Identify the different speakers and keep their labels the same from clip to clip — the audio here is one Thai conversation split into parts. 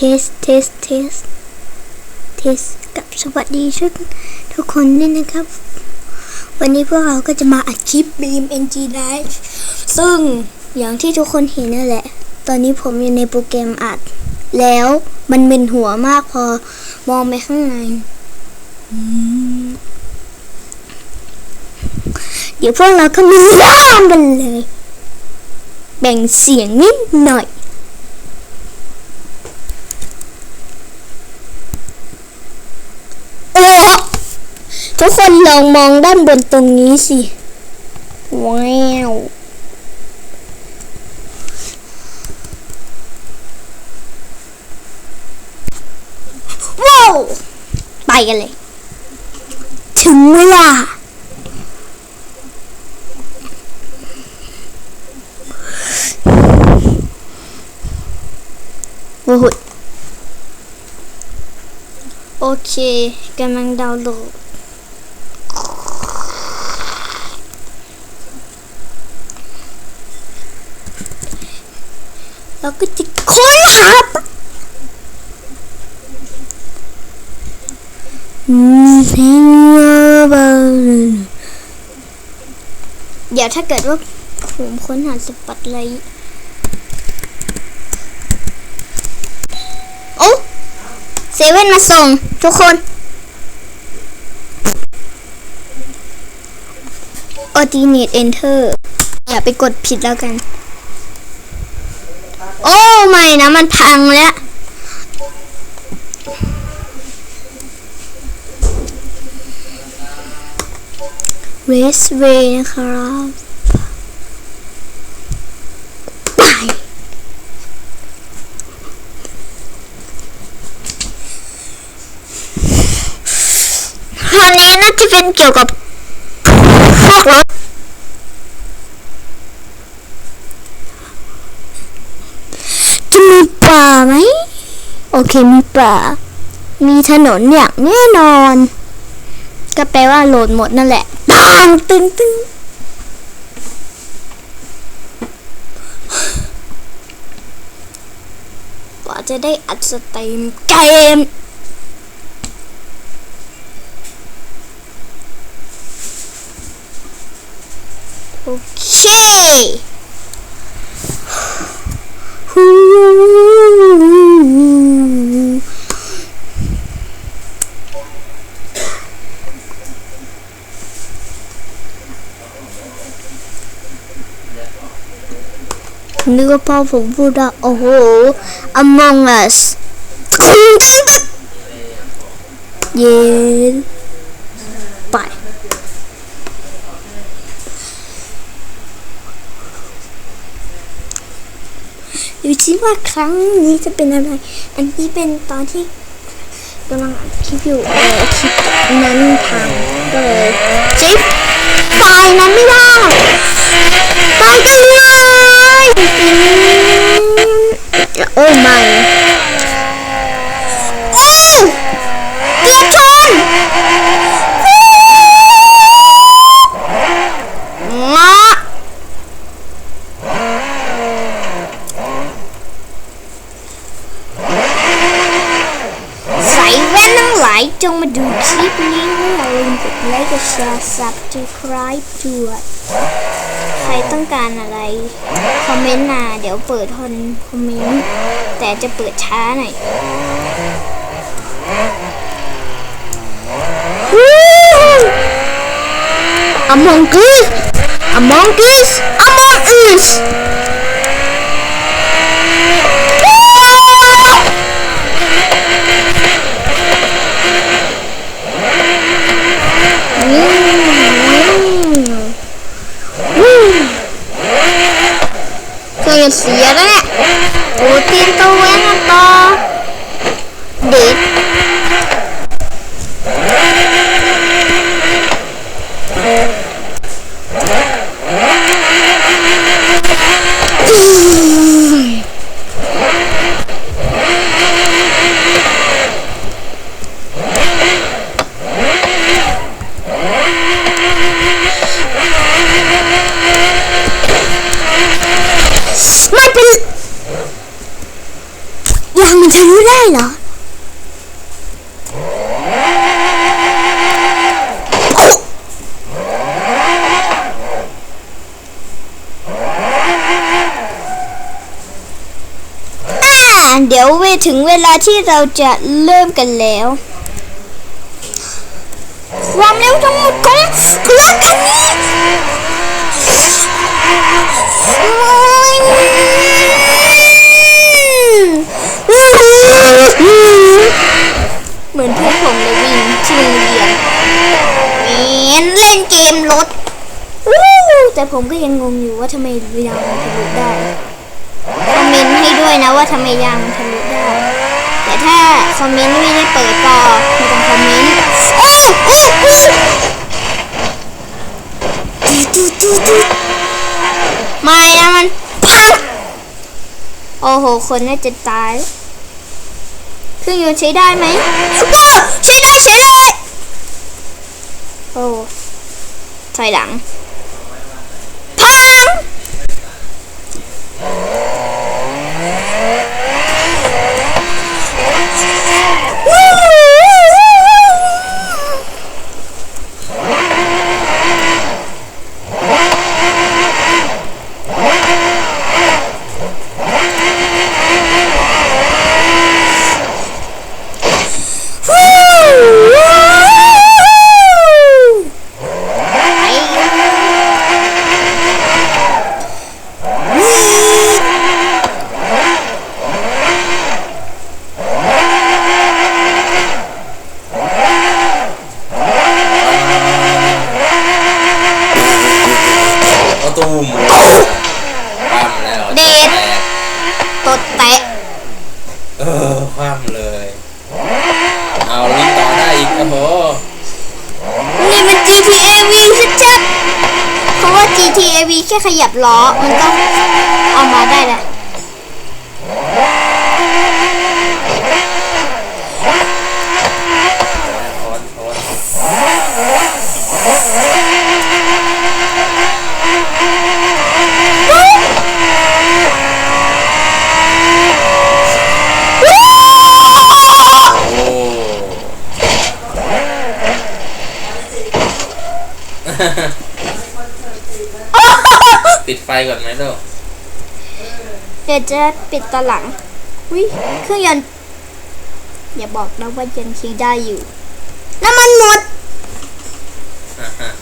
Speaker 1: ทสเทสเทสเทสกับสวัสดีทุกทุกคนด้วยนะครับ วันนี้พวกเราก็จะมาอัดคลิป BMNG Live ซึ่งอย่างที่ทุกคนเห็นนั่นแหละ ตอนนี้ผมอยู่ในโปรแกรมอัด แล้วมันมึนหัวมากพอมองไปข้างใน เดี๋ยวพวกเราก็มาเล่นกันเลย แบ่งเสียงนิดหน่อย โอ้ ทุกคนลองมองด้านบนตรงนี้สิ ว้าวว้าวไปกันเลย ถึงเวลาโอ้โหโอเคกำลังดาวน์โหลด แล้วก็จะค้นหาปะอืมเพลงเบาเดี๋ยวถ้าเกิดว่าผมค้นหาสปอตไลท์โอ้เซเว่นมาส่ง ทุกคนอ Ordinate Enter อย่าไปกดผิดแล้วกัน โอ้ไม่นะ มันพังแล้วเวสเวนะครับไปอันนี้น่าจะเป็นเกี่ยวกับพวกรถ จะมี ป่าไหม โอเคมีป่า มีถนนอย่างแน่นอน ก็แปลว่าโหลดหมดนั่นแหละปังตึงตึงกว่าจะได้อัดสตรีมเกมโอเค ฮูนึกว่าพ่อผมพูดว่าโอ้โห Among Us เย็นไป ดูชิว่าครั้งนี้จะเป็นอะไร อันนี้เป็นตอนที่กำลังอัดคลิปอยู่เออคลิปนั้นทางก็เลยคลิปไฟล์นั้นไม่ได้ตายกัน จงมาดูคลิปนี้นะอย่าลืมกดไลค์กดแชร์ subscribe ด้วยใครต้องการอะไร คอมเมนต์มาเดี๋ยวเปิดทนคอมเมนต์แต่จะเปิดช้าหน่อยอมองกุสอ มองกุสอมองอุสเครื่องจะเสียแล้วเนี่ยโอ้เตียนตัวเว้นต่อเด็กไม่เป็น ยางมันทะลุได้เหรอ เดี๋ยวเวถึงเวลาที่เราจะเริ่มกันแล้ว ความเร็วทั้งหมดของรถคันนี้เหมือนเพื่อน ผมเลยวิ่งที่โรงเรียนเอ็นเล่นเกมรถแต่ผมก็ยังงงอยู่ว่าทำไมยางมันทะลุได้คอมเมนต์ให้ด้วยนะว่าทำไมยางมันทะลุได้ แต่ถ้าคอมเมนต์ไม่ได้เปิดก็ไม่ต้องคอมเมนต์โอ้โอ้โอ้จุดจุดจุดไม่นะมันพังโอ้โห คนน่าจะตาย เครื่องยนต์ใช้ได้ไหมว้าวใช้ได้ใช้ได้โอ้ถอยหลัง พัง
Speaker 2: เอาตูมความแล้ว
Speaker 1: เด็ด
Speaker 2: แตก
Speaker 1: ตดแตะ
Speaker 2: เออความเลย เอาวิ่งต่อได้อีกโอ้โห
Speaker 1: นี่มัน GTA V ชัดๆเพราะว่า GTA V แค่ขยับล้อ มันก็เอามาได้แหละ
Speaker 2: โอนโอนโอ้ ปิดไฟก่อนไหมลูก
Speaker 1: เดี๋ยวจะปิดตอนหลังวิเครื่องยนต์อย่าบอกนะว่ายังใช้ได้อยู่ น้ำมันหมด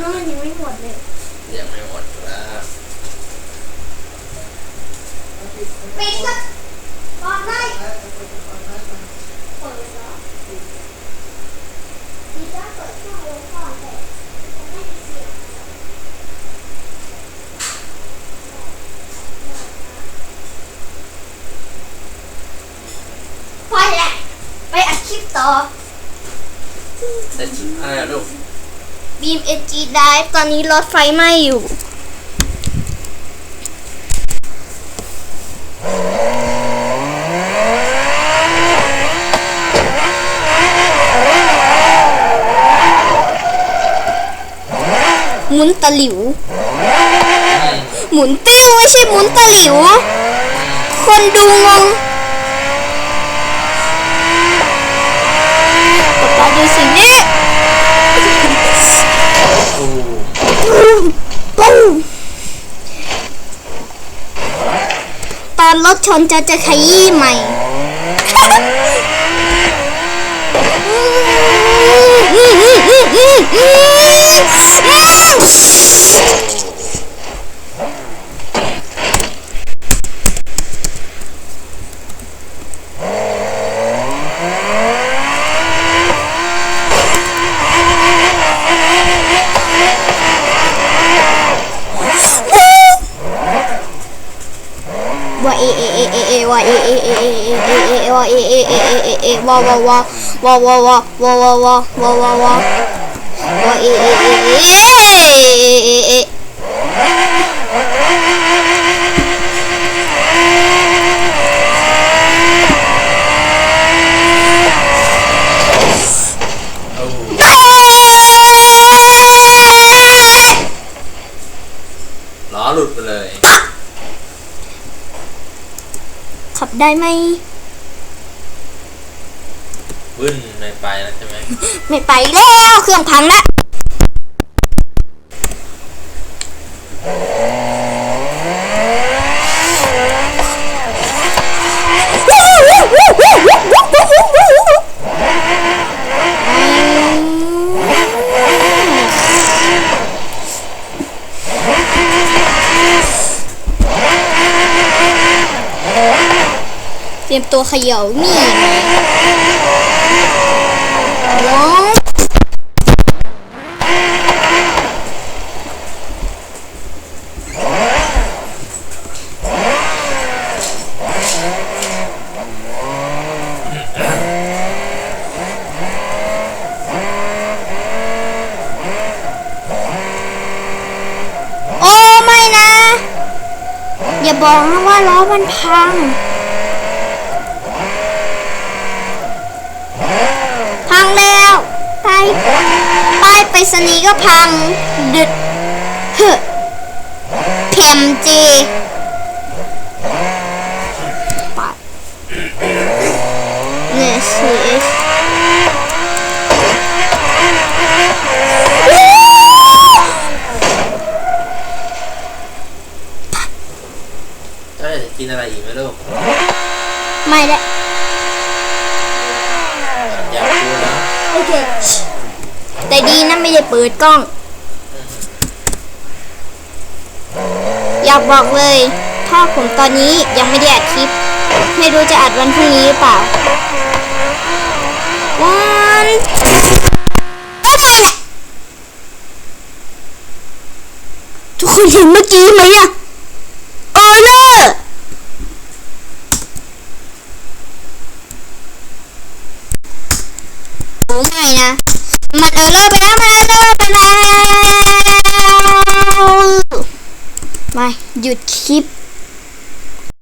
Speaker 1: น้ำมันยังไม่หมดเลย
Speaker 2: ยังไม่หมดครับ
Speaker 1: ปิดก็ตอนได้พอแล้วไปอัดคลิปต่อ
Speaker 2: เสร็จ อะไรอะลูก
Speaker 1: บีมเอจีได้ตอนนี้รถไฟไหม้อยู่ หมุนตะหลิว หมุนติ้วไม่ใช่หมุนตะหลิว คนดูงงป๊าป๊าดูสิ่งนี้
Speaker 2: ตูม
Speaker 1: ปุ้ม รถชนจะจะขยี้ใหม่อืมเอเอเอเอเอว่าเอเอเอเอเอเอเอว่าเอเอเอเอเอเอว่าว่าว่าว่าว่าว่าว่าว่าว่าว่าว่าว่าว่าเอเอเอเอเอเอ
Speaker 2: เอาล้อหลุดไปเลย
Speaker 1: ขับได้ไหม
Speaker 2: บึ้นไม่ไปแล้วใช่ไหม
Speaker 1: ไม่ไปแล้วเครื่องพังล้วเตรียมตัวเขย่านี่ว้าว โอ้ไม่นะ อย่าบอกนะว่าล้อมัน พัง พังแล้วไปป้ายไปสนีก็พัง ดึดเฮ้เพมจีปะ This is
Speaker 2: เอ้ยกินอะไรอีกไหมลูก
Speaker 1: ไม่ได้
Speaker 2: อยากพูดนะ
Speaker 1: โอเค แต่ดีนะไม่ได้เปิดกล้อง อยากบอกเลย ถ้าผมตอนนี้ยังไม่ได้อัดคลิป ไม่รู้จะอัดวันพรุ่งนี้หรือเปล่า วันทุกคนเห็นเมื่อกี้ไหมอะ